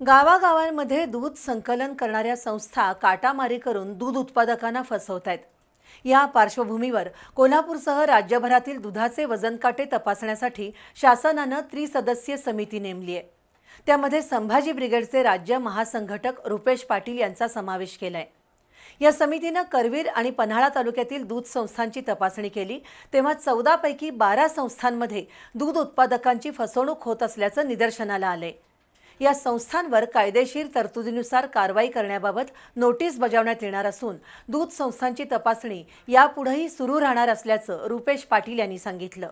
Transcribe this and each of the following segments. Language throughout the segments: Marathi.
गावागावांमध्ये दूध संकलन करणाऱ्या संस्था काटामारी करून दूध उत्पादकांना फसवत आहेत. या पार्श्वभूमीवर कोल्हापूरसह राज्यभरातील दुधाचे वजन काटे तपासण्यासाठी शासनानं त्रिसदस्यीय समिती नेमली आहे. त्यामध्ये संभाजी ब्रिगेडचे राज्य महासंघटक रुपेश पाटील यांचा समावेश केलाय. या समितीनं करवीर आणि पन्हाळा तालुक्यातील दूध संस्थांची तपासणी केली. तेव्हा चौदापैकी बारा संस्थांमध्ये दूध उत्पादकांची फसवणूक होत असल्याचं निदर्शनाला आलंय. या संस्थांवर कायदेशीर तरतुदीनुसार कारवाई करण्याबाबत नोटीस बजावण्यात येणार असून दूध संस्थांची तपासणी यापुढेही सुरू राहणार असल्याचं रुपेश पाटील यांनी सांगितलं.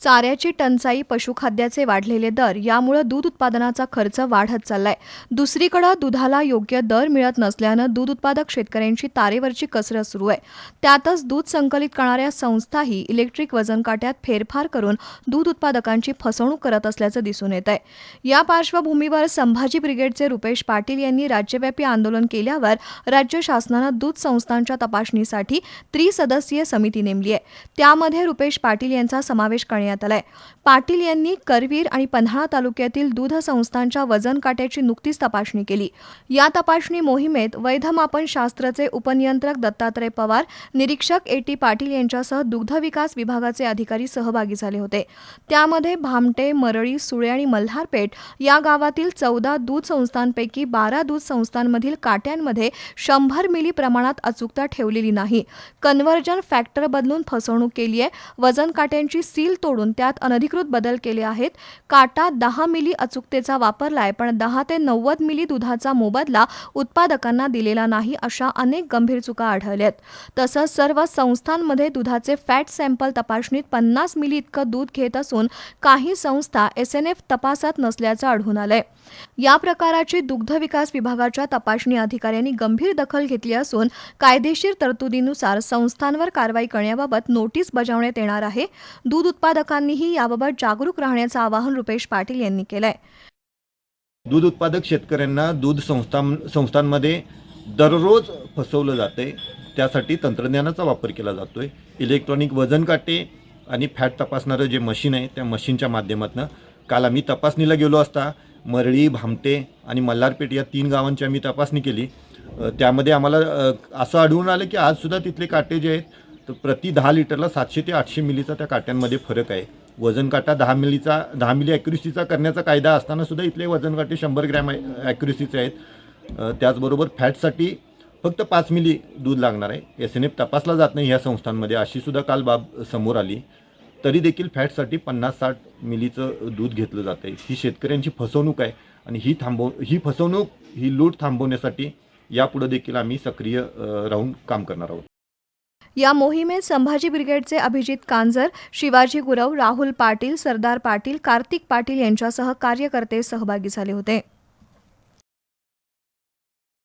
चाऱ्याची टंचाई पशुखाद्याचे वाढलेले दर यामुळे दूध उत्पादनाचा खर्च वाढत चाललाय. दुसरीकडे दुधाला योग्य दर मिळत नसल्यानं दूध उत्पादक शेतकऱ्यांची तारेवरची कसरत सुरू आहे. त्यातच दूध संकलित करणाऱ्या संस्थाही इलेक्ट्रिक वजनकाट्यात फेरफार करून दूध उत्पादकांची फसवणूक करत असल्याचं दिसून येत आहे या पार्श्वभूमीवर संभाजी ब्रिगेडचे रुपेश पाटील यांनी राज्यव्यापी आंदोलन केल्यावर राज्य शासनानं दूध संस्थांच्या तपासणीसाठी त्रिसदस्यीय समिती नेमली आहे. त्यामध्ये रुपेश पाटील यांचा समावेश करण्यात आलाय. पाटील यांनी करवीर आणि पन्हाळा तालुक्यातील दूध संस्थांच्या वजन काट्याची नुकतीच तपासणी केली. या तपासणी मोहिमेत वैधमापन शास्त्रचे उपनियंत्रक दत्तात्रय पवार निरीक्षक ए टी पाटील यांच्यासह दुग्ध विकास विभागाचे अधिकारी सहभागी झाले होते. त्यामध्ये भामटे मरळी सुळे आणि मल्हारपेठ या गावातील चौदा दूध संस्थांपैकी बारा दूध संस्थांमधील काट्यांमध्ये शंभर मिली प्रमाणात अचूकता ठेवलेली नाही. कन्व्हर्जन फॅक्टर बदलून फसवणूक केली आहे वजन काट्यांची सील तोडून त्यात अनधिकृत बदल केले आहेत. काटा दहा मिली अचूकतेचा वापरलाय पण दहा ते नव्वद मिली दुधाचा मोबदला उत्पादकांना दिलेला नाही अशा अनेक गंभीर चुका आढळल्यात. तसंच सर्व संस्थांमध्ये दुधाचे फॅट सॅम्पल तपासणीत पन्नास मिली इतकं दूध घेत असून काही संस्था एस एन एफ तपासात नसल्याचं आढळून आलंय. या प्रकाराची दुग्ध विकास विभागाच्या तपासणी अधिकाऱ्यांनी गंभीर दखल घेतली असून कायदेशीर तरतुदीनुसार संस्थांवर कारवाई करण्याबाबत नोटीस बजावण्यात येणार आहे. दूध उत्पादकांनीही याबाबत जागरूक राहण्याचं आवाहन रुपेश पाटील यांनी केलंय. दूध उत्पादक शेतकऱ्यांना दूध संस्था संस्थांमध्ये दररोज फसवलं जाते त्यासाठी तंत्रज्ञानाचा वापर केला जातो आहे इलेक्ट्रॉनिक वजन काटे आणि फॅट तपासणारं जे मशीन आहे त्या मशीनच्या माध्यमातून काल आम्ही तपासणीला गेलो असता मरळी भामटे आणि मल्हारपेठ या तीन गावांची आम्ही तपासणी केली. त्यामध्ये आम्हाला असं आढळून आलं की आजसुद्धा तिथले काटे जे आहेत तर प्रति दहा लिटरला सातशे ते आठशे मिलीचा त्या काट्यांमध्ये फरक आहे. वजन काटा दहा मिलीचा दहा मिली ॲक्युरेसीचा करण्याचा कायदा असताना सुद्धा इथले वजन काटे शंभर ग्रॅम ॲक्युरेसीचे आहेत. त्याचबरोबर फॅटसाठी फक्त पाच मिली दूध लागणार आहे. एस एन एफ तपासला जात नाही ह्या संस्थांमध्ये अशीसुद्धा काल बाब समोर आली. तरी देखील फॅटसाठी पन्नास साठ मिलीचं दूध घेतलं जातं आहे ही शेतकऱ्यांची फसवणूक आहे आणि ही थांबव ही फसवणूक ही लूट थांबवण्यासाठी यापुढे देखील आम्ही सक्रिय राहून काम करणार आहोत. या मोहिमेत संभाजी ब्रिगेडचे अभिजित कांजर शिवाजी गुरव राहुल पाटील सरदार पाटील कार्तिक पाटील यांच्यासह कार्यकर्ते सहभागी झाले होते.